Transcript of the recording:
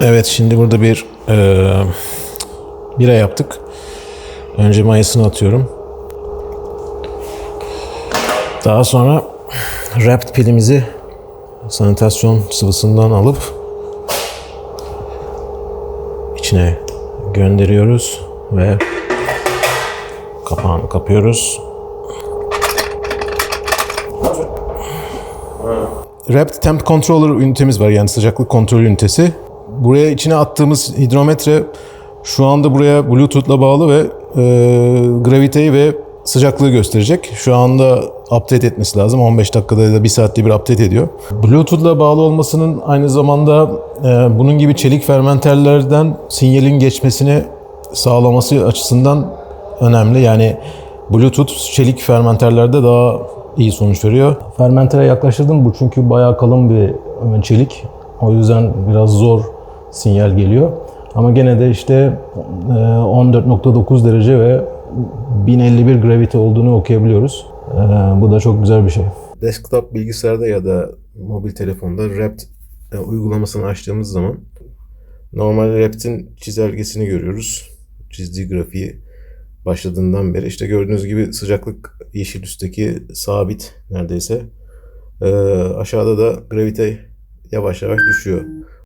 Evet şimdi burada bir e, bira yaptık. Önce mayasını atıyorum. Daha sonra wrapped pilimizi sanitasyon sıvısından alıp içine gönderiyoruz ve kapağını kapıyoruz. Wrapped Temp Controller ünitemiz var yani sıcaklık kontrol ünitesi. Buraya içine attığımız hidrometre şu anda buraya Bluetooth'la bağlı ve e, graviteyi ve sıcaklığı gösterecek. Şu anda update etmesi lazım. 15 dakikada ya da 1 saatte bir update ediyor. Bluetooth'la bağlı olmasının aynı zamanda e, bunun gibi çelik fermenterlerden sinyalin geçmesini sağlaması açısından önemli. Yani Bluetooth çelik fermenterlerde daha iyi sonuç veriyor. Fermentere yaklaştırdım bu çünkü bayağı kalın bir e, çelik. O yüzden biraz zor sinyal geliyor. Ama gene de işte e, 14.9 derece ve 1051 gravity olduğunu okuyabiliyoruz. E, Bu da çok güzel bir şey. desktop bilgisayarda ya da mobil telefonda Wrapped e, uygulamasını açtığımız zaman normal Wrapped'in çizelgesini görüyoruz. Çizdiği grafiği başladığından beri. işte gördüğünüz gibi sıcaklık yeşil üstteki sabit neredeyse. E, aşağıda da gravite yavaş yavaş düşüyor.